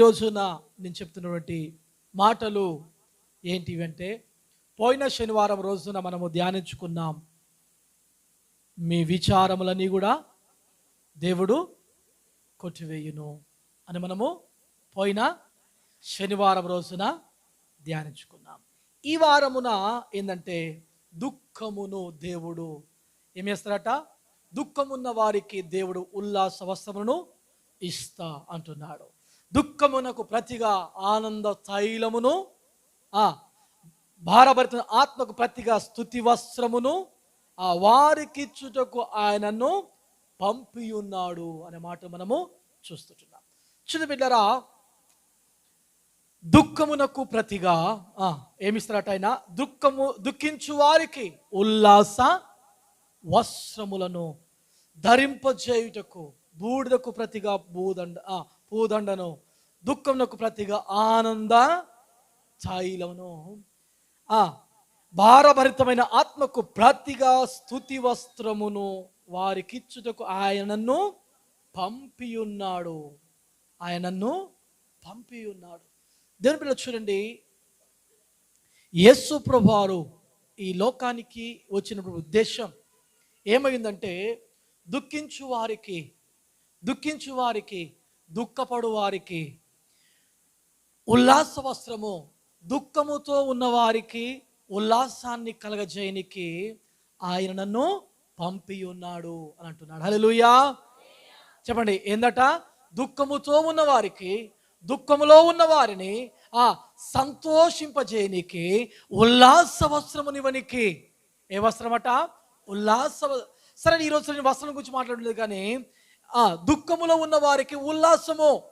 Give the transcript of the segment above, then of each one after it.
రోజున నేను చెప్తున్నటువంటి మాటలు ఏంటివంటే పోయిన శనివారం రోజున మనము ధ్యానించుకున్నాం. మీ విచారములన్నీ కూడా దేవుడు కొట్టివేయును అని మనము పోయిన శనివారం రోజున ధ్యానించుకున్నాం. ఈ వారమున ఏంటంటే దుఃఖమును దేవుడు ఏం చేస్తారట దుఃఖమున్న వారికి దేవుడు ఉల్లాస వస్త్రమును ఇస్తా అంటున్నాడు. దుఃఖమునకు ప్రతిగా ఆనంద తైలమును ఆ భారభరిత ఆత్మకు ప్రతిగా స్థుతి వస్త్రమును ఆ వారికిచ్చుటకు ఆయనను పంపియున్నాడు అనే మాట మనము చూస్తుంటున్నాం. చిన్న బిడ్డరా దుఃఖమునకు ప్రతిగా ఆ, ఏమిస్తారట ఆయన దుఃఖము దుఃఖించు వారికి ఉల్లాస వస్త్రములను ధరింపజేయుటకు బూడిదకు ప్రతిగా భూదండ ఆ, పూదండను దుఃఖమునకు ప్రతిగా ఆనంద ఛాయిలమును. ఆ భారభరితమైన ఆత్మకు ప్రతిగా స్థుతి వస్త్రమును వారికిచ్చుటకు ఆయనను పంపియున్నాడు. ఆయనను పంపియున్నాడు. దేని పిల్లలు చూడండి యేసు ప్రభువారు ఈ లోకానికి వచ్చిన ఉద్దేశం ఏమైందంటే దుఃఖించు వారికి దుఃఖించు వారికి దుఃఖపడు వారికి ఉల్లాస వస్త్రము దుఃఖముతో ఉన్నవారికి ఉల్లాసాన్ని కలగజేయనికి ఆయన నన్ను పంపి ఉన్నాడు అని అంటున్నాడు. హలలుయా చెప్పండి ఏందట? దుఃఖముతో ఉన్నవారికి దుఃఖములో ఉన్న వారిని ఆ సంతోషింపజేయనికి ఉల్లాస వస్త్రమునివనికి ఏ వస్త్రమట? ఉల్లాస సరే ఈరోజు నేను వస్త్రం గురించి మాట్లాడలేదు కానీ ఆ దుఃఖములో ఉన్న వారికి ఉల్లాసము.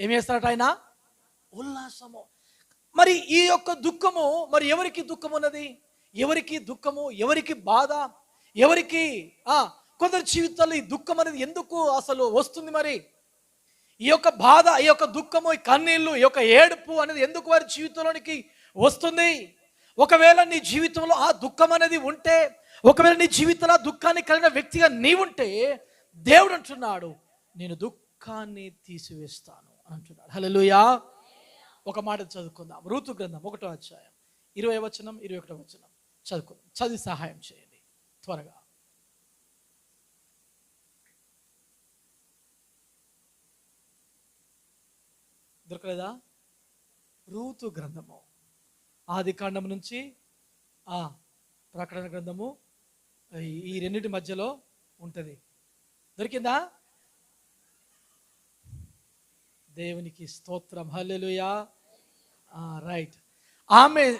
ఏం చేస్తారట ఆయన? ఉల్లాసము. మరి ఈ యొక్క దుఃఖము మరి ఎవరికి దుఃఖం ఉన్నది? ఎవరికి దుఃఖము? ఎవరికి బాధ? ఎవరికి ఆ కొందరి జీవితాల్లో ఈ దుఃఖం అనేది ఎందుకు అసలు వస్తుంది మరి? ఈ యొక్క బాధ ఈ యొక్క దుఃఖము ఈ కన్నీళ్ళు ఈ యొక్క ఏడుపు అనేది ఎందుకు వారి జీవితంలోనికి వస్తుంది? ఒకవేళ నీ జీవితంలో ఆ దుఃఖం అనేది ఉంటే ఒకవేళ నీ జీవితంలో దుఃఖాన్ని కలిగిన వ్యక్తిగా నీవుంటే దేవుడు అంటున్నాడు నేను దుఃఖాన్ని తీసివేస్తాను అంటున్నాడు. హలోయా ఒక మాట చదువుకుందాం. ఋతు గ్రంథం ఒకటో అధ్యాయం ఇరవై వచనం ఇరవై ఒకటో వచనం చదువుకుందాం. చదివి సహాయం చేయండి. త్వరగా. దొరకలేదా? ఋతు గ్రంథము. ఆది కాండం నుంచి ఆ ప్రకటన గ్రంథము ఈ- రెండింటి మధ్యలో ఉంటుంది. దొరికిందా? దేవునికి స్తోత్రం. హల్లెలుయా. రైట్. ఆమె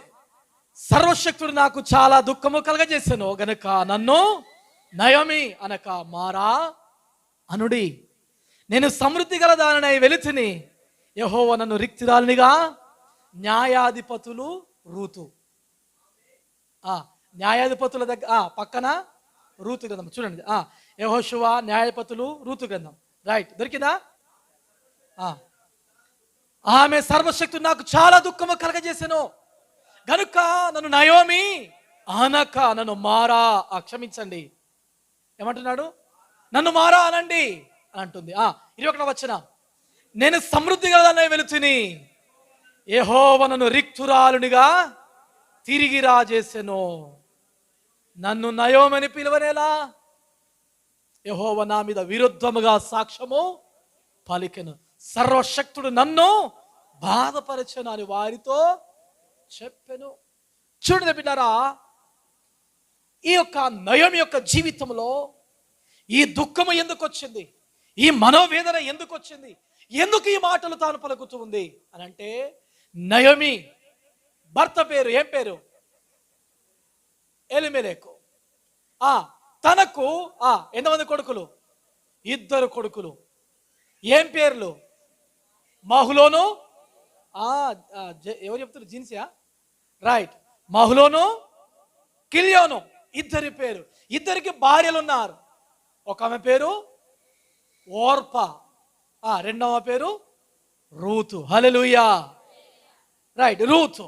సర్వశక్తుడు నాకు చాలా దుఃఖము కలగజేశాను గనుక నన్ను నయమి అనక మారా అనుడి. నేను సమృద్ధి గల దానినై వెలుచుని యహోవ నన్ను రిక్తిరాలినిగా న్యాయాధిపతులు రూతు. ఆ న్యాయాధిపతుల దగ్గర పక్కన రూతు గ్రంథం. చూడండి. ఆ యహోశువ న్యాయాధిపతులు రూతు గ్రంథం. రైట్ దొరికిందా? ఆ. ఆమె సర్వశక్తి నాకు చాలా దుఃఖము కలగజేసాను. గనుక నన్ను నయోమి అనక నన్ను మారా. ఆ, క్షమించండి. ఏమంటున్నాడు? నన్ను మారా అనండి అని అంటుంది. ఆ ఇరవై ఒకటి వచ్చిన నేను సమృద్ధి గలదన్న వెలుచుని ఏహోవ నన్ను రిక్తురాలునిగా తిరిగి రాజేసెను. నన్ను నయోమని పిలువనేలా? యహోవ నా మీద విరుద్ధముగా సాక్ష్యము పలికెను. సర్వశక్తుడు నన్ను బాధపరచను అని వారితో చెప్పెను. చూడండి బిడ్డారా ఈ యొక్క నయం యొక్క జీవితంలో ఈ దుఃఖము ఎందుకు వచ్చింది? ఈ మనోవేదన ఎందుకు వచ్చింది? ఎందుకు ఈ మాటలు తాను పలుకుతూ ఉంది? అని అంటే నయమి భర్త పేరు ఏం పేరు? ఎలిమెలేకు. ఆ తనకు ఆ ఎంతమంది కొడుకులు? ఇద్దరు కొడుకులు. ఏం పేర్లు? మహులోను? ఎవరు చెప్తారు? జీన్సియా? రైట్. Mahlon Chilion. ఇద్దరి పేరు. ఇద్దరికి భార్యలు ఉన్నారు ఒక ఆమె పేరు ఓర్ప. ఆ రెండవ పేరు రూతు. హలలుయా రైట్ రూతు.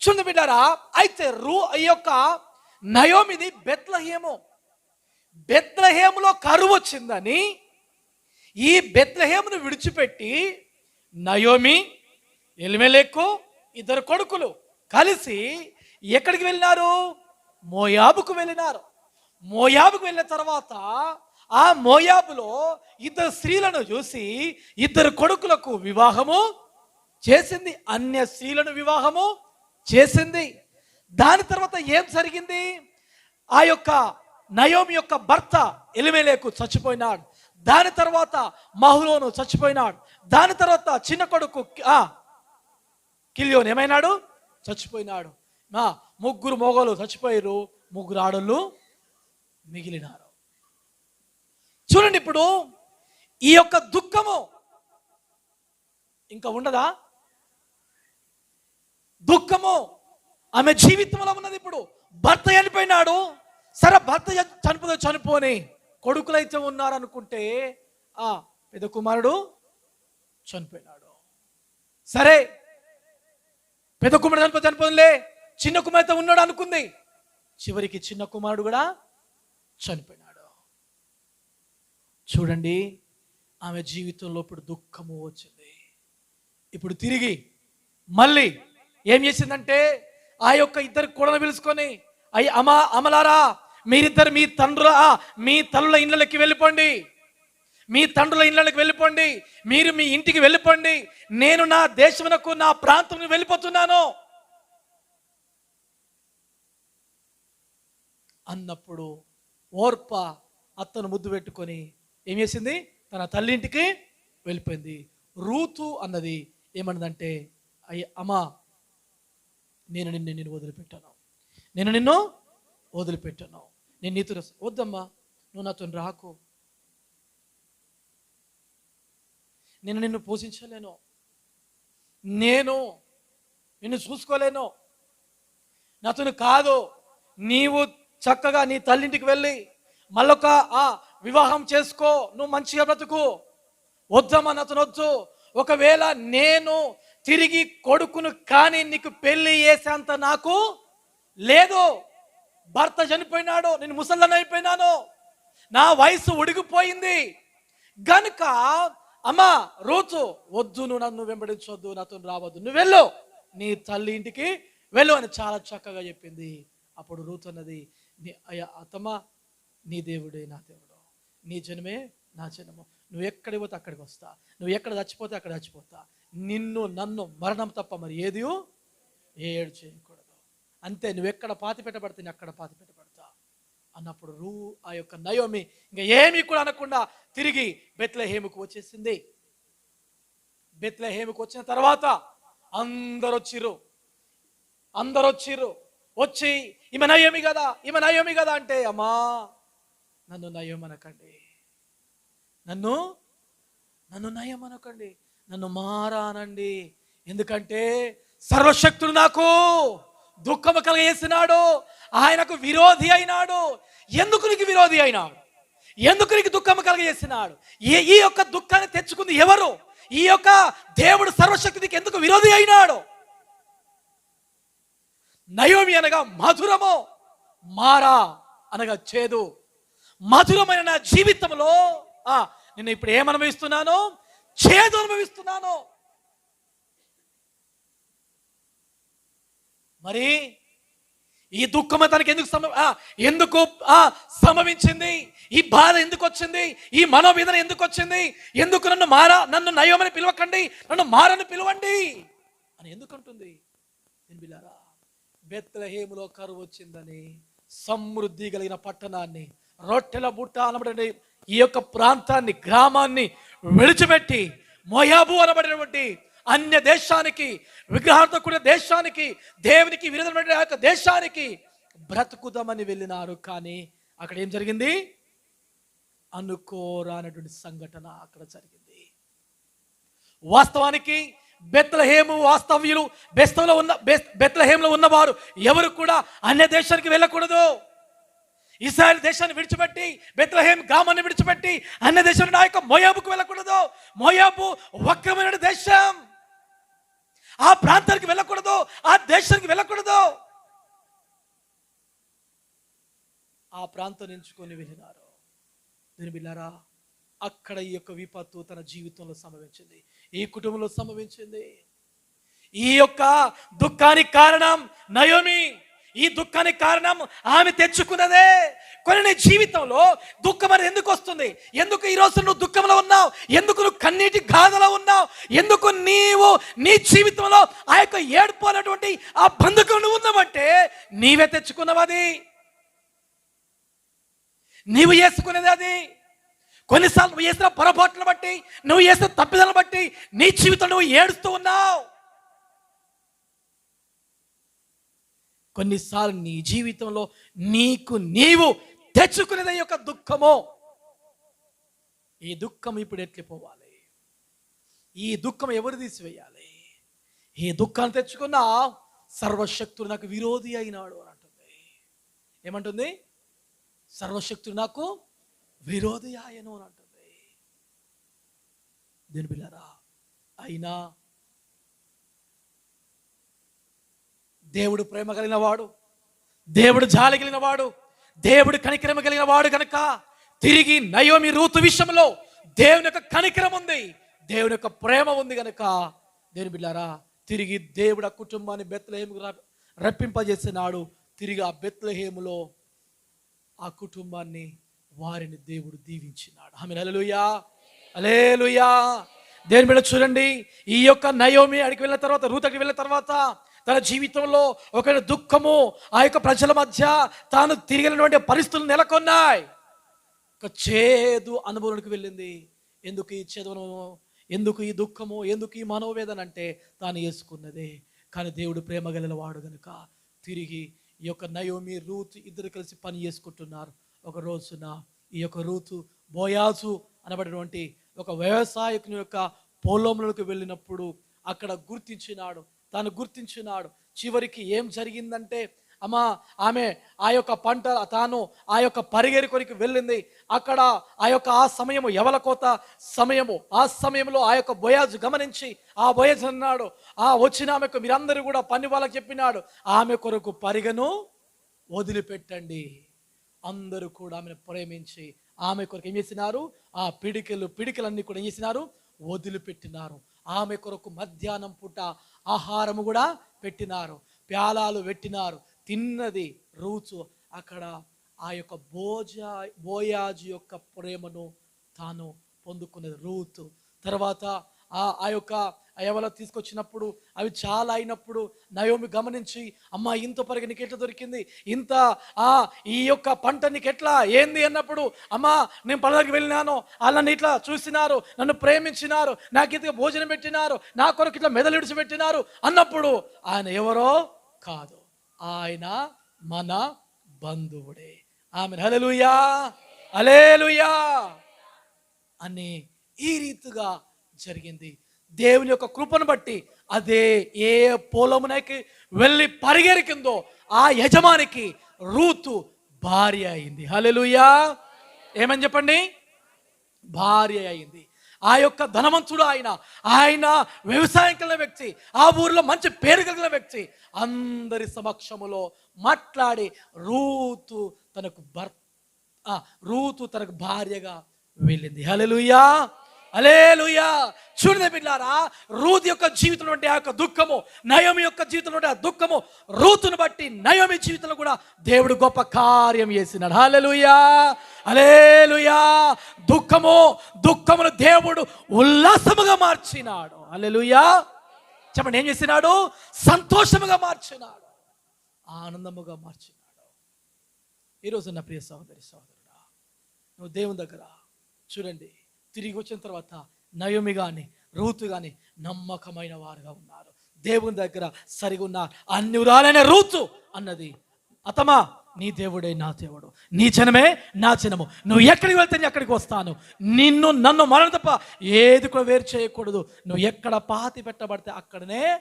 చూడండి బిడ్డారా అయితే రూ ఈ యొక్క నయోమిది బెత్లహేము. బెత్లహేములో కరువు వచ్చిందని ఈ బెత్లహేమును విడిచిపెట్టి నయోమి ఎలిమెలెక్కు ఇద్దరు కొడుకులు కలిసి ఎక్కడికి వెళ్ళినారు? మోయాబుకు వెళ్ళినారు. మోయాబుకు వెళ్ళిన తర్వాత ఆ మోయాబులో ఇద్దరు స్త్రీలను చూసి ఇద్దరు కొడుకులకు వివాహము చేసింది. అన్య స్త్రీలను వివాహము చేసింది. దాని తర్వాత ఏం జరిగింది? ఆ యొక్క నయోమి యొక్క భర్త ఎలిమేలేకు చచ్చిపోయినాడు. దాని తర్వాత మహులోను చచ్చిపోయినాడు. దాని తర్వాత చిన్న కొడుకు కిలియోన్ ఏమైనాడు? చచ్చిపోయినాడు. నా ముగ్గురు మొగలు చచ్చిపోయారు ముగ్గురు ఆడళ్ళు మిగిలినారు. చూడండి ఇప్పుడు ఈ యొక్క దుఃఖము ఇంకా ఉండదా? దుఃఖము ఆమె జీవితంలో ఉన్నది ఇప్పుడు. భర్త చనిపోయినాడు. సరే భర్త చనిపోతే చనిపోని కొడుకులైతే ఉన్నారనుకుంటే ఆ పెద్ద కుమారుడు చనిపోయినాడు. సరే పెద్ద కుమారుడు చనిపోతే చనిపోలే చిన్న కుమార్తె ఉన్నాడు అనుకుంది. చివరికి చిన్న కుమారుడు కూడా చనిపోయినాడు. చూడండి ఆమె జీవితంలో ఇప్పుడు దుఃఖము వచ్చింది. ఇప్పుడు తిరిగి మళ్ళీ ఏం చేసిందంటే ఆ యొక్క ఇద్దరు కూడను పిలుచుకొని అయ్యి అమ అమలారా మీరిద్దరు మీ తండ్రుల మీ తల్లుల ఇళ్ళకి వెళ్ళిపోండి. మీ తండ్రుల ఇళ్ళకి వెళ్ళిపోండి. మీరు మీ ఇంటికి వెళ్ళిపోండి. నేను నా దేశమునకు నా ప్రాంతం వెళ్ళిపోతున్నాను. అన్నప్పుడు ఓర్ప అత్తను ముద్దు పెట్టుకొని ఏం చేసింది? తన తల్లింటికి వెళ్ళిపోయింది. రూతు అన్నది ఏమన్నదంటే అయ్య అమ్మా నేను నిన్ను నిన్ను వదిలిపెట్టాను. నేను నిన్ను వదిలిపెట్టాను. నేను నీతో వద్దమ్మా నువ్వు నాతో రాకు. నేను నిన్ను పోషించలేను. నేను నిన్ను చూసుకోలేను. నాతో కాదు నీవు చక్కగా నీ తల్లింటికి వెళ్ళి మళ్ళొక ఆ వివాహం చేసుకో. నువ్వు మంచిగా బ్రతుకు. వద్దమ్మా నాతను వద్దు. ఒకవేళ నేను తిరిగి కొడుకును కానీ నీకు పెళ్ళి చేసేంత నాకు లేదు. భర్త చనిపోయినాడు నేను ముసల్లని అయిపోయినాను నా వయసు ఉడిగిపోయింది. గనుక అమ్మా రోజు వద్దు నువ్వు నన్ను వెంబడించొద్దు నాతో రావద్దు నువ్వు వెళ్ళు. నీ తల్లి ఇంటికి వెళ్ళు అని చాలా చక్కగా చెప్పింది. అప్పుడు రూతు అన్నది నీ అయ్యా అతమా నీ దేవుడే నా దేవుడు. నీ జనమే నా జనము. నువ్వు ఎక్కడికి పోతే అక్కడికి వస్తా. నువ్వు ఎక్కడ చచ్చిపోతే అక్కడ చచ్చిపోతా. నిన్ను నన్ను మరణం తప్ప మరి ఏది? ఏడు చేయకూడదు. అంతే నువ్వు ఎక్కడ పాతి పెట్టబడితే నేను అక్కడ పాతి పెట్టబడతా అన్నప్పుడు రూ ఆ యొక్క నయోమి ఇంకా ఏమీ కూడా అనకుండా తిరిగి బెత్లహేముకు వచ్చేసింది. బెత్లహేముకు వచ్చిన తర్వాత అందరు వచ్చిర్రు అందరు వచ్చిర్రు వచ్చి ఈమె నయోమి కదా ఈమె నయోమి కదా అంటే అమ్మా నన్ను నయమనకండి. నన్ను నన్ను నయమనకండి. నన్ను మారానండి. ఎందుకంటే సర్వశక్తుడు నాకు దుఃఖము కలగేసినాడు ఆయనకు విరోధి అయినాడు. ఎందుకు నీకు విరోధి అయినాడు? ఎందుకు నీకు దుఃఖము కలగజేసినాడు? ఈ ఈ యొక్క దుఃఖాన్ని తెచ్చుకుంది ఎవరు? ఈ యొక్క దేవుడు సర్వశక్తికి ఎందుకు విరోధి అయినాడు? నయోమి అనగా మధురము మారా అనగా చేదు. మధురమైన నా జీవితంలో ఆ, నేను ఇప్పుడు ఏమనుభవిస్తున్నాను? చేదు అనుభవిస్తున్నాను మరి ఈ దుఃఖం తనకి ఎందుకు సమ ఎందుకు ఆ సంభవించింది? ఈ బాధ ఎందుకు వచ్చింది? ఈ మనోవేదన ఎందుకు వచ్చింది? ఎందుకు నన్ను మారా నన్ను నయోమని పిలవకండి నన్ను మారని పిలవండి అని ఎందుకు అంటుంది? నేను బెత్లహేములో కరువు వచ్చిందని సమృద్ధి కలిగిన పట్టణాన్ని రొట్టెల బుట్ట అనబడే ఈ యొక్క ప్రాంతాన్ని గ్రామాన్ని విడిచిపెట్టి మోయాబు అనబడినటువంటి అన్య దేశానికి విగ్రహాలతో కూడిన దేశానికి దేవునికి విరుదమైన ఆ యొక్క దేశానికి బ్రతుకుదామని వెళ్ళినారు. కానీ అక్కడ ఏం జరిగింది? అనుకోరానటువంటి సంఘటన అక్కడ జరిగింది. వాస్తవానికి బెత్లహేము వాస్తవ్యులు బెస్తంలో ఉన్న బెస్- బెత్లహేములో ఉన్నవారు ఎవరు కూడా అన్య దేశానికి వెళ్ళకూడదు. ఇస్రాయల్ దేశాన్ని విడిచిపెట్టి బెత్లహేమ్ గామాన్ని విడిచిపెట్టి అన్ని దేశం నా యొక్క మోయాబుకు వెళ్ళకూడదు. మోయాబు వక్రమైన దేశం. ఆ ప్రాంతానికి వెళ్ళకూడదు. ఆ దేశానికి వెళ్ళకూడదు. ఆ ప్రాంతం ఎంచుకొని వెళ్ళినారు. దీని బిల్లారా అక్కడ ఈ యొక్క విపత్తు తన జీవితంలో సంభవించింది. ఈ కుటుంబంలో సంభవించింది. ఈ యొక్క దుఃఖానికి కారణం నయోమి. ఈ దుఃఖానికి కారణం ఆమె తెచ్చుకున్నదే. కొన్ని నీ జీవితంలో దుఃఖం అనేది ఎందుకు వస్తుంది? ఎందుకు ఈ రోజు నువ్వు దుఃఖంలో ఉన్నావు? ఎందుకు నువ్వు కన్నీటి గాథలో ఉన్నావు? ఎందుకు నీవు నీ జీవితంలో ఆ యొక్క ఏడుపోయినటువంటి ఆ బంధుకం నువ్వు ఉన్నావంటే నీవే తెచ్చుకున్నావు అది. నీవు వేసుకునేది అది. కొన్నిసార్లు నువ్వు చేసిన పొరపాట్లను బట్టి నువ్వు చేసిన తప్పిదలను బట్టి నీ జీవితం నువ్వు ఏడుస్తూ ఉన్నావు. కొన్నిసార్లు నీ జీవితంలో నీకు నీవు తెచ్చుకునేది యొక్క దుఃఖము. ఈ దుఃఖం ఇప్పుడు ఎట్లి పోవాలి ఈ దుఃఖం ఎవరు తీసివేయాలి? ఈ దుఃఖాన్ని తెచ్చుకున్న సర్వశక్తుడు నాకు విరోధి అయినాడు అని అంటుంది. ఏమంటుంది? సర్వశక్తుడు నాకు విరోధి ఆయను అని అంటుంది. దీని పిల్లరా అయినా దేవుడు ప్రేమ కలిగిన వాడు దేవుడు జాలి కలిగిన వాడు దేవుడు కనికరమ కలిగిన వాడు కనుక తిరిగి నయోమి రూతు విషయంలో దేవుని యొక్క కనికరం ఉంది దేవుని యొక్క ప్రేమ ఉంది కనుక దేవుని బిడ్డారా తిరిగి దేవుడు ఆ కుటుంబాన్ని బెత్తలహేముకు రప్పింపజేసినాడు తిరిగి ఆ బెత్లహేములో ఆ కుటుంబాన్ని వారిని దేవుడు దీవించినాడు. ఆమె అలలుయా అలేలుయా దేని మీద చూడండి ఈ యొక్క నయోమి అడికి వెళ్ళిన తర్వాత రూతకి వెళ్ళిన తర్వాత తన జీవితంలో ఒక దుఃఖము ఆ యొక్క ప్రజల మధ్య తాను తిరిగినటువంటి పరిస్థితులు నెలకొన్నాయి. ఒక చేదు అనుభవానికి వెళ్ళింది. ఎందుకు ఈ చదువును ఎందుకు ఈ దుఃఖము? ఎందుకు ఈ మనోవేదన అంటే తాను వేసుకున్నదే కానీ దేవుడు ప్రేమ గల వాడు గనుక తిరిగి ఈ యొక్క నయోమి రూతు ఇద్దరు కలిసి పని చేసుకుంటున్నారు. ఒక రోజున ఈ యొక్క రూతు బోయాసు అనబడినటువంటి ఒక వ్యవసాయకుని యొక్క పొలంలోకి వెళ్ళినప్పుడు అక్కడ గుర్తించినాడు. తాను గుర్తించినాడు. చివరికి ఏం జరిగిందంటే అమ్మా ఆమె ఆ యొక్క పంట తాను ఆ యొక్క పరిగెరి కొరికి వెళ్ళింది. అక్కడ ఆ యొక్క ఆ సమయము ఎవల కోత సమయము ఆ సమయంలో ఆ యొక్క బొయాజు గమనించి ఆ బొయాజ్ అన్నాడు ఆ వచ్చిన ఆమెకు మీరందరూ కూడా పని వాళ్ళకి చెప్పినాడు. ఆమె కొరకు పరిగను వదిలిపెట్టండి. అందరూ కూడా ఆమెను ప్రేమించి ఆమె కొరకు ఏం చేసినారు? ఆ పిడికెలు పిడికెలన్నీ కూడా ఏం చేసినారు? వదిలిపెట్టినారు. ఆమె కొరకు మధ్యాహ్నం పూట ఆహారము కూడా పెట్టినారు. ప్యాలాలు పెట్టినారు. తిన్నది రూచు. అక్కడ ఆ యొక్క భోజా బోయాజు యొక్క ప్రేమను తాను పొందుకున్నది రూతు. తర్వాత ఆ ఆ యొక్క ఎవల తీసుకొచ్చినప్పుడు అవి చాలా అయినప్పుడు నయోమి గమనించి అమ్మ ఇంత పరిగ నీకు ఎట్లా దొరికింది? ఇంత ఆ ఈ యొక్క పంట నీకు ఎట్లా? ఏంది అన్నప్పుడు అమ్మా నేను పనులకు వెళ్ళినాను. వాళ్ళని ఇట్లా చూసినారు నన్ను ప్రేమించినారు నాకు ఇంతగా భోజనం పెట్టినారు నా కొరకు ఇట్లా మెదలిడిచి పెట్టినారు అన్నప్పుడు ఆయన ఎవరో కాదు. ఆయన మన బంధువుడే. ఆమె హలలుయా అలేలుయా అని ఈ రీతిగా జరిగింది. దేవుని యొక్క కృపను బట్టి అదే ఏ పొలమునకి వెళ్ళి పరిగెరికిందో ఆ యజమానికి రూతు భార్య అయింది. హలెలుయా ఏమని చెప్పండి? భార్య అయింది. ఆ యొక్క ధనవంతుడు ఆయన ఆయన వ్యవసాయం కలిగిన వ్యక్తి ఆ ఊరిలో మంచి పేరు కలిగిన వ్యక్తి అందరి సమక్షములో మాట్లాడి రూతు తనకు భర్త ఆ, రూతు తనకు భార్యగా వెళ్ళింది. హలెలుయా అలేలుయా చూడదే బిడ్డారా రూత్ యొక్క జీవితంలో ఉండే ఆ యొక్క దుఃఖము నయమి యొక్క జీవితంలో ఉండే ఆ దుఃఖము రూతును బట్టి నయమి జీవితంలో కూడా దేవుడు గొప్ప కార్యం చేసినాడు. హలలుయా అలేలుయా దుఃఖము దుఃఖమును దేవుడు ఉల్లాసముగా మార్చినాడు. అలెలుయా చెప్పండి ఏం చేసినాడు? సంతోషముగా మార్చినాడు. ఆనందముగా మార్చినాడు. ఈరోజు నా ప్రియ సహోదరి సహోదరుడా నువ్వు దేవుని దగ్గర చూడండి. తిరిగి వచ్చిన తర్వాత నయోమి కానీ రూతు కానీ నమ్మకమైన వారుగా ఉన్నారు. దేవుని దగ్గర సరిగా ఉన్నారు అన్ని రూతు అన్నది అతమా నీ దేవుడే నా దేవుడు. నీ జనమే నా జనము. నువ్వు ఎక్కడికి వెళ్తే నేను అక్కడికి వస్తాను. నిన్ను నన్ను మరణ తప్ప ఏది కూడా వేరు చేయకూడదు. నువ్వు ఎక్కడ పాతి పెట్టబడితే అక్కడనే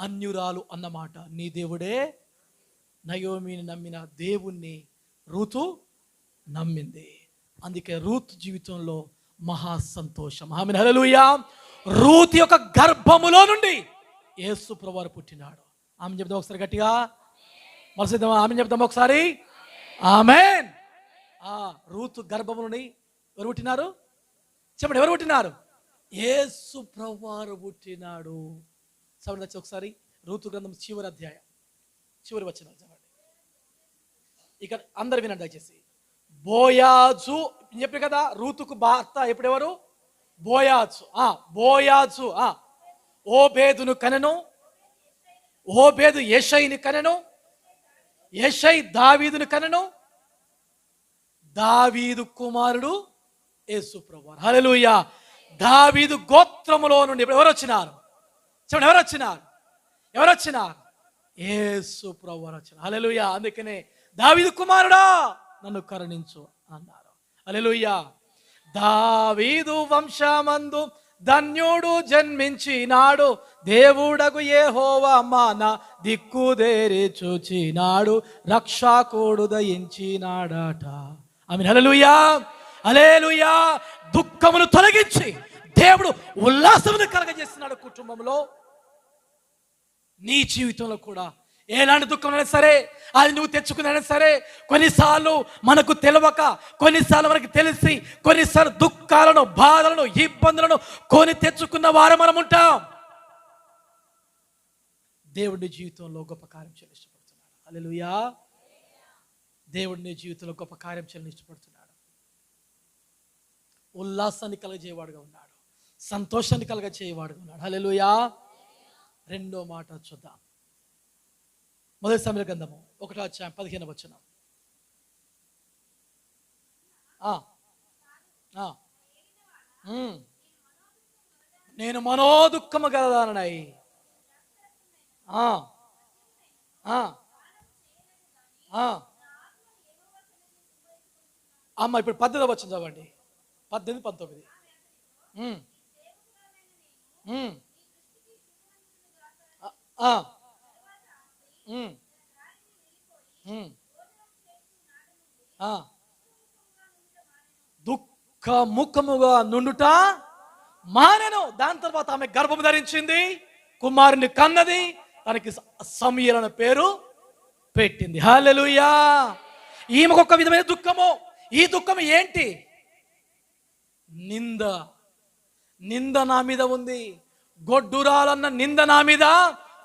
అన్యురాలు అన్నమాట. నీ దేవుడే నయోమిని నమ్మిన దేవుణ్ణి రూతు నమ్మింది. అందుకే రూత్ జీవితంలో మహా సంతోషం ఆమె హల్లెలూయా. రూతి యొక్క గర్భములో నుండి యేసు ప్రభువారు పుట్టినాడు. ఆమె చెప్తాం ఒకసారి గట్టిగా. మరుసద్దాం ఆమె చెప్తాం ఒకసారి. ఆమెన్. ఆ రూతు గర్భము ఎవరు పుట్టినారు? చెప్పండి ఎవరు పుట్టినారు? యేసు ప్రభువారు పుట్టినాడు. చదవండి ఒకసారి. రూతు గ్రంథం చివరి అధ్యాయం. చివరి వచ్చిన చదవండి ఇక్కడ అందరు వినండి దయచేసి. బోయాజు చెప్పి కదా రూతుకు భర్త ఎప్పుడెవరు? బోయాజు. ఆ బోయాజు ఆ. ఓబేదును బేదును కనెను ఓ యషైని కనెను యషై దావీదును కనెను దావీదు కుమారుడు యేసు ప్రభు హలలుయ దావీదు గోత్రములో నుండి ఇప్పుడు ఎవరు వచ్చినారు చూడండి ఎవరు వచ్చినారు ఎవరు వచ్చినారు యేసు ప్రభు వచ్చినారు హల్లెలూయా. అందుకనే దావీదు కుమారుడా నన్ను కరుణించు అన్నారు. హల్లెలూయా. దావీదు వంశమందు ధన్యుడు జన్మించినాడు. దేవుడగు యెహోవా మాన దిక్కుదేరి చూచినాడు. రక్షాకోడు దయించినాడట. ఆమె అలలుయా అలేలుయా దుఃఖమును తొలగించి దేవుడు ఉల్లాసమును కలగజేస్తున్నాడు కుటుంబంలో. నీ జీవితంలో కూడా ఎలాంటి దుఃఖమైనా సరే అది నువ్వు తెచ్చుకున్నా సరే కొన్నిసార్లు మనకు తెలియక కొన్నిసార్లు మనకు తెలిసి కొన్నిసార్లు దుఃఖాలను బాధలను ఇబ్బందులను కొని తెచ్చుకున్న వారు మనం ఉంటాం. దేవుడి జీవితంలో గొప్ప కార్యం చేయాలని ఇష్టపడుతున్నాడు. అలెలుయా దేవుడిని జీవితంలో గొప్ప కార్యం చేయాలని ఇష్టపడుతున్నాడు. ఉల్లాసాన్ని కలగజేయవాడుగా ఉన్నాడు. సంతోషాన్ని కలగజేయవాడుగా ఉన్నాడు. హల్లెలూయా. రెండో మాట చూద్దాం. మొదటి సమయ గ్రంథము ఒకటో అధ్యాయం పదిహేను వచ్చిన నేను మనోదుఖము గలదానై అమ్మ ఇప్పుడు పద్దెనిమిది వచ్చింది చదవండి. పద్దెనిమిది పంతొమ్మిది. ఆ, ఆ. దుఃఖ ముఖముగా నుండుట మానెను. దాని తర్వాత ఆమె గర్భం ధరించింది. కుమారుని కన్నది. తనకి సమీరణ పేరు పెట్టింది. హాలెలుయా ఈమెకు ఒక విధమైన దుఃఖము. ఈ దుఃఖం ఏంటి? నింద. నింద నా మీద ఉంది. గొడ్డురాలన్న నింద నా మీద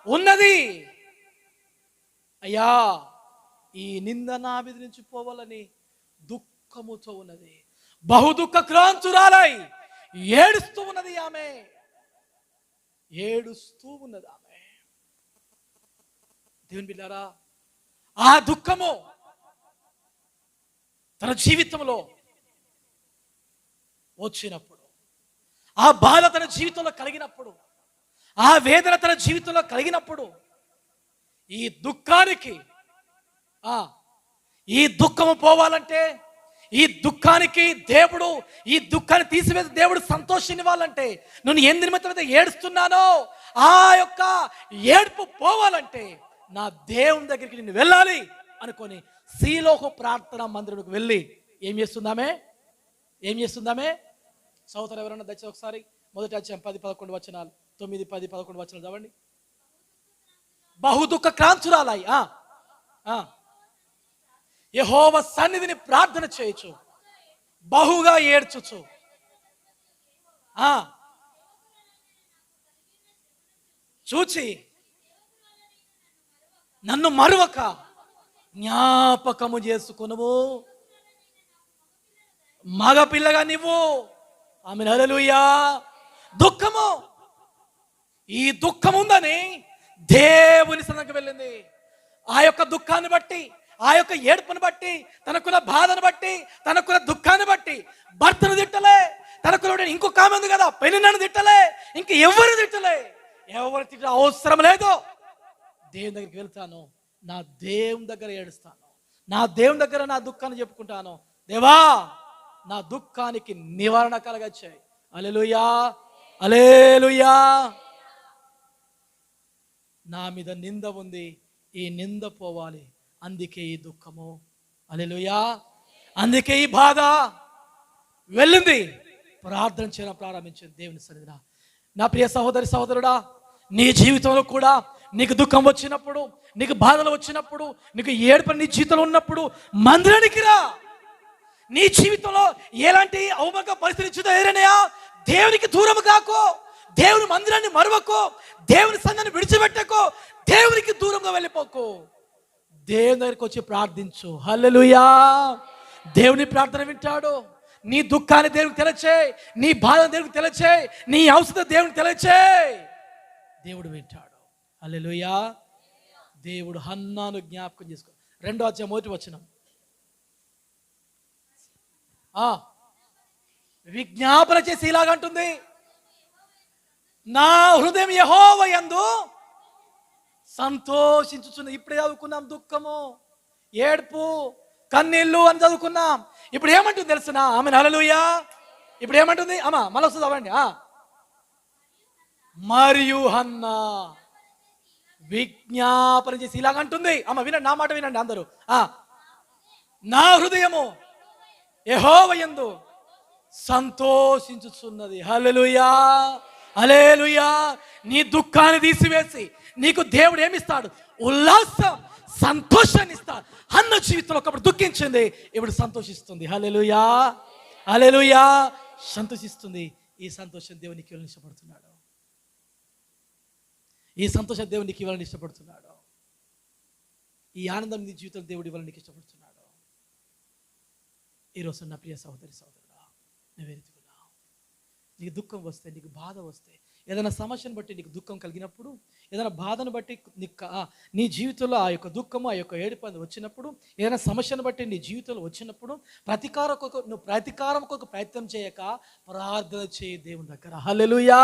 ఉన్నది. అయ్యా ఈ నింద నా మీద నుంచి పోవాలని దుఃఖముతో ఉన్నది. బహుదుఃఖ క్రాంతురాలై ఏడుస్తూ ఉన్నది ఆమె. ఏడుస్తూ ఉన్నది ఆమె. దేవుని బిడ్డారా ఆ దుఃఖము తన జీవితంలో వచ్చినప్పుడు ఆ బాధ తన జీవితంలో కలిగినప్పుడు ఆ వేదన తన జీవితంలో కలిగినప్పుడు ఈ దుఃఖానికి ఆ ఈ దుఃఖము పోవాలంటే ఈ దుఃఖానికి దేవుడు ఈ దుఃఖాన్ని తీసివేసి దేవుడు సంతోషినివ్వాలంటే నేను ఎందు నిమిత్తం అయితే ఏడుస్తున్నానో ఆ యొక్క ఏడుపు పోవాలంటే నా దేవుని దగ్గరికి నేను వెళ్ళాలి అనుకొని శీలోహ ప్రార్థన మందిరంకి వెళ్ళి ఏం చేస్తుందామే ఏం చేస్తుందామే సోదరు ఎవరన్నా దచ్చ ఒకసారి మొదటి అధ్యాయం పది పదకొండు వచనాలు తొమ్మిది పది పదకొండు వచనాలు చదవండి. బహుదుఃఖ క్రాంతురాలాయి ఆ, ఆ. సన్నిధిని ప్రార్థన చేయొచ్చు బహుగా ఏడ్చుచు ఆ. చూచి నన్ను మరువక జ్ఞాపకము చేసుకునువు మగ పిల్లగా నువ్వు ఆమె నరలుయ్యా దుఃఖము ఈ దుఃఖం ఉందని దేవుని సన్నకు వెళ్ళింది. ఆ యొక్క దుఃఖాన్ని బట్టి ఆ యొక్క ఏడుపును బట్టి తనకున్న బాధను బట్టి తనకున్న దుఃఖాన్ని బట్టి భర్తను తిట్టలే తనకున్న ఇంకొక ఆమె ఉంది కదా పెళ్ళి నన్ను తిట్టలే ఇంక ఎవరు తిట్టలే? ఎవరు తిట్ట అవసరం లేదు. దేవుని దగ్గరికి వెళ్తాను. నా దేవుని దగ్గర ఏడుస్తాను. నా దేవుని దగ్గర నా దుఃఖాన్ని చెప్పుకుంటాను. దేవా నా దుఃఖానికి నివారణ కలగచ్చాయి. అలెలుయా అలేలుయా నా మీద నింద ఉంది ఈ నింద పోవాలి. అందుకే ఈ దుఃఖము. అలెలుయా అందుకే ఈ బాధ. వెళ్ళింది. ప్రార్థన చేయడం ప్రారంభించింది దేవుని సన్నిధిన. నా ప్రియ సహోదరి సహోదరుడా నీ జీవితంలో కూడా నీకు దుఃఖం వచ్చినప్పుడు నీకు బాధలు వచ్చినప్పుడు నీకు ఏడుపు నీ జీవితంలో ఉన్నప్పుడు మందిరానికి రా. నీ జీవితంలో ఎలాంటి అవమాన పరిస్థితి ఇచ్చిందో దేవునికి దూరం కాకో. దేవుని మందిరాన్ని మరవకో. దేవుని సంఘాన్ని విడిచిపెట్టకు దేవునికి దూరంగా వెళ్ళిపోకో. దేవుని దగ్గరికి వచ్చి ప్రార్థించు. హల్లెలుయా. దేవుని ప్రార్థన వింటాడు. నీ దుఃఖాన్ని దేవునికి తెలచే నీ బాధ దేవునికి తెలచే నీ అవసరం దేవునికి తెలచే దేవుడు వింటాడు. హల్లెలూయా. దేవుడు హన్నాను జ్ఞాపకం చేసుకో. రెండో అధ్యాయం మొదటి వచనం. ఆ, విజ్ఞాపన చేసి ఇలాగంటుంది నా హృదయం యహోవయందు సంతోషించుచున్న. ఇప్పుడే చదువుకున్నాం దుఃఖము ఏడ్పు కన్నీళ్ళు అని చదువుకున్నాం. ఇప్పుడు ఏమంటుంది తెలుసునా? ఆమె నలలుయా ఇప్పుడు ఏమంటుంది? అమ్మా మళ్ళీ వస్తుంది అవ్వండి ఆ. మరియు హన్నా విజ్ఞాపన చేసి ఇలాగంటుంది అమ్మ వినండి నా మాట వినండి అందరూ. ఆ. నా హృదయము యహోవయందు సంతోషించుచున్నది. హలలుయా అలేలుయా నీ దుఃఖాన్ని తీసివేసి నీకు దేవుడు ఏమిస్తాడు? ఉల్లాసం సంతోషాన్ని ఇస్తాడు. అన్న జీవితంలో ఒకప్పుడు దుఃఖించింది ఇప్పుడు సంతోషిస్తుంది. Hallelujah hallelujah. సంతోషిస్తుంది. ఈ సంతోషం దేవునికి ఇవ్వాలని ఇష్టపడుతున్నాడు. ఈ సంతోషం దేవునికి ఇవ్వాలని ఇష్టపడుతున్నాడు. ఈ ఆనందం నీ జీవితం దేవుడు ఇవ్వాలని నీకు ఇష్టపడుతున్నాడు. ఈరోజు నా ప్రియ సహోదరి సహోదరుడు నువ్వెరుగుతున్నావు నీకు దుఃఖం వస్తే నీకు బాధ వస్తే ఏదైనా సమస్యను బట్టి నీకు దుఃఖం కలిగినప్పుడు ఏదైనా బాధను బట్టి నీకు నీ జీవితంలో ఆ యొక్క దుఃఖము ఆ యొక్క ఏడుపు వచ్చినప్పుడు ఏదైనా సమస్యను బట్టి నీ జీవితంలో వచ్చినప్పుడు ప్రతికారం ఒక నువ్వు ప్రతీకారం ఒక ప్రయత్నం చేయక ప్రార్థన చేయి దేవుని దగ్గర. హలెలుయా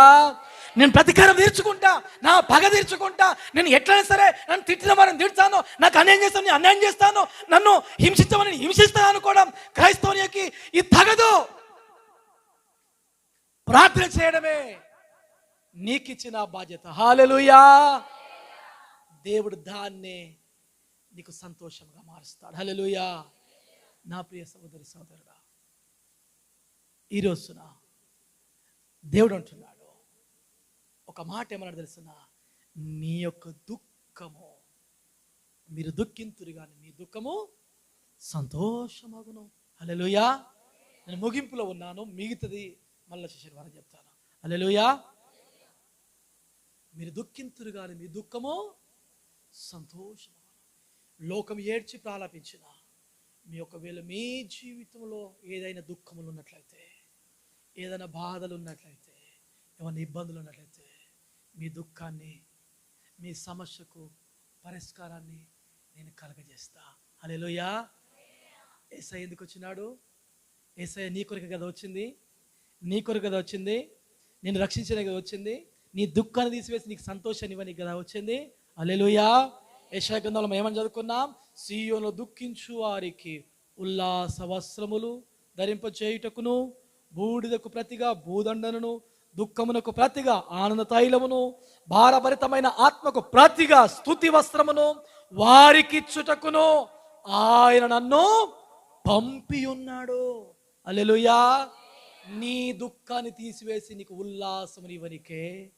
నేను ప్రతీకారం తీర్చుకుంటా నా పగ తీర్చుకుంటా నేను ఎట్లయినా సరే నన్ను తిట్టిన వారిని తిడతాను నాకు అన్యాయం చేస్తాను నేను అన్యాయం చేస్తాను నన్ను హింసించమని హింసిస్తాను అనుకోవడం క్రైస్తవునికి ఇది తగదు. ప్రార్థన చేయడమే నీకిచ్చిన బాధ్యత. హాలెలుయా దేవుడు దాన్నే నీకు సంతోషంగా మారుస్తాడు. హల్లెలూయా నా ప్రియ సహోదరి సహోదరుడా ఈ రోజున దేవుడు అంటున్నాడు ఒక మాట ఏమన్నా తెలుసిన? నీ యొక్క దుఃఖము మీరు దుఃఖింతురు కానీ మీ దుఃఖము సంతోషమగును. హల్లెలూయా నేను ముగింపులో ఉన్నాను మిగతాది. మళ్ళీ శనివారం చెప్తాను. అల్లెలుయా మీరు దుఃఖింతురు కానీ మీ దుఃఖము సంతోషం లోకం ఏడ్చి ప్రాలాపించిన మీ ఒకవేళ మీ జీవితంలో ఏదైనా దుఃఖములు ఉన్నట్లయితే ఏదైనా బాధలు ఉన్నట్లయితే ఏమైనా ఇబ్బందులు ఉన్నట్లయితే మీ దుఃఖాన్ని మీ సమస్యకు పరిష్కారాన్ని నేను కలగజేస్తా. అలెలుయా ఏసఐ ఎందుకు వచ్చినాడు? ఏసై నీ కొరకు కదా వచ్చింది? నీ కొరకు కదా వచ్చింది నేను రక్షించడానికి కదా వచ్చింది నీ దుఃఖాన్ని తీసివేసి నీకు సంతోషాన్ని ఇవ్వనికి కదా వచ్చింది. అలెలుయా యశా గ్రంథంలో మనం ఏమని చదువుకున్నాం? సీయోలో దుఃఖించు వారికి ఉల్లాస వస్త్రములు ధరింప చేయుటకును బూడిదకు ప్రతిగా భూదండను దుఃఖమునకు ప్రతిగా ఆనంద తైలమును భారభరితమైన ఆత్మకు ప్రతిగా స్తుతి వస్త్రమును వారికిచ్చుటకును ఆయన నన్ను పంపి ఉన్నాడు అల్లెలుయా నీ దుఃఖాన్ని తీసివేసి నీకు ఉల్లాసముని ఇవ్వనికే.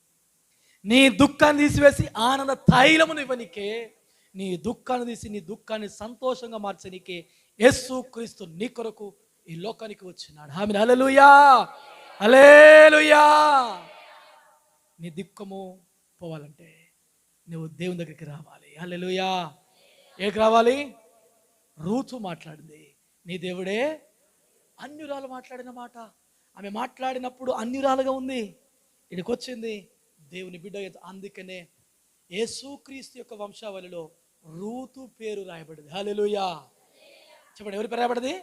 నీ దుఃఖాన్ని తీసివేసి ఆనంద తైలమును ఇవ్వనికే. నీ దుఃఖాన్ని తీసి నీ దుఃఖాన్ని సంతోషంగా మార్చనికే. యస్సు క్రీస్తు నీ కొరకు ఈ లోకానికి వచ్చినాడు. ఆమె అలలుయా అలేలుయా నీ దుఃఖము పోవాలంటే నువ్వు దేవుని దగ్గరికి రావాలి. అలెలుయా ఏకి రావాలి? రూతు మాట్లాడింది. నీ దేవుడే అన్యురాలు మాట్లాడిన మాట. ఆమె మాట్లాడినప్పుడు అన్యురాలుగా ఉంది. ఇక్కడికి వచ్చింది దేవుని బిడ్డ అందుకనే యేసుక్రీస్తు యొక్క వంశావళిలో రూతు పేరు రాయబడింది. హల్లెలూయా. చెప్పండి ఎవరి పేరు రాయబడింది?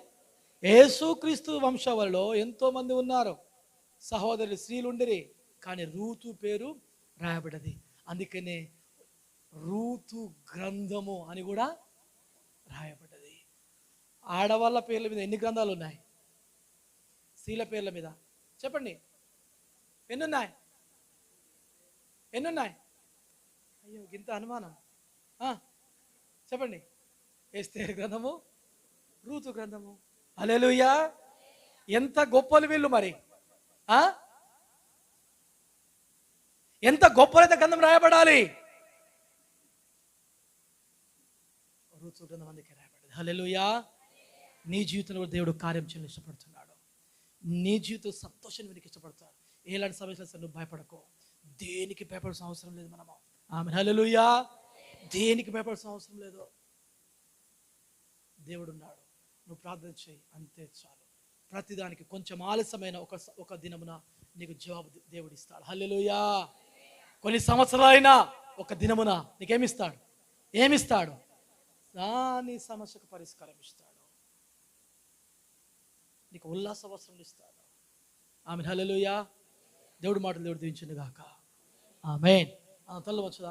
యేసుక్రీస్తు వంశావళిలో ఎంతోమంది ఉన్నారు. సహోదరులు స్త్రీలుండిరి కానీ రూతు పేరు రాయబడ్డది అందుకనే రూతు గ్రంథము అని కూడా రాయబడ్డది ఆడవాళ్ళ పేర్ల మీద ఎన్ని గ్రంథాలు ఉన్నాయి? స్త్రీల పేర్ల మీద. చెప్పండి. ఎన్నున్నాయి? ఎన్నున్నాయి? అయ్యో ఇంత అనుమానం. ఆ, చెప్పండి. ఎస్తేరు గ్రంథము రూతు గ్రంథము. అలెలుయ్యా ఎంత గొప్పలు వీళ్ళు మరి? ఆ? ఎంత గొప్పలైతే గ్రంథం రాయబడాలి? రూతు గ్రంథం అందుకే రాయబడింది. అలెలుయ్యా నీ జీవితంలో దేవుడు కార్యం చేయడం ఇష్టపడుతున్నాడు. నీ జీవితం సంతోషం వీరికి ఇష్టపడతాడు ఎలాంటి సమస్యలు అసలు నువ్వు భయపడకో. దేనికి భయపడాల్సిన అవసరం లేదు మనము. ఆమె హల్లెలూయా. దేనికి భయపడాల్సిన అవసరం లేదు. దేవుడు ఉన్నాడు. నువ్వు ప్రార్థన చేయి. అంతే చాలు. ప్రతిదానికి కొంచెం ఆలస్యమైన ఒక ఒక దినమున నీకు జవాబు దేవుడు ఇస్తాడు. హల్లెలుయా. కొన్ని సంవత్సరాలైనా ఒక దినమున నీకేమిస్తాడు? ఏమిస్తాడు? దాని సమస్యకు పరిష్కారం ఇస్తాడు. నీకు ఉల్లాస వస్త్రములు ఇస్తాను. ఆమె హలలుయా దేవుడు మాటలు దేవుడు దీవించింది గాక. ఆమెన్. తల్లు వచ్చుదా.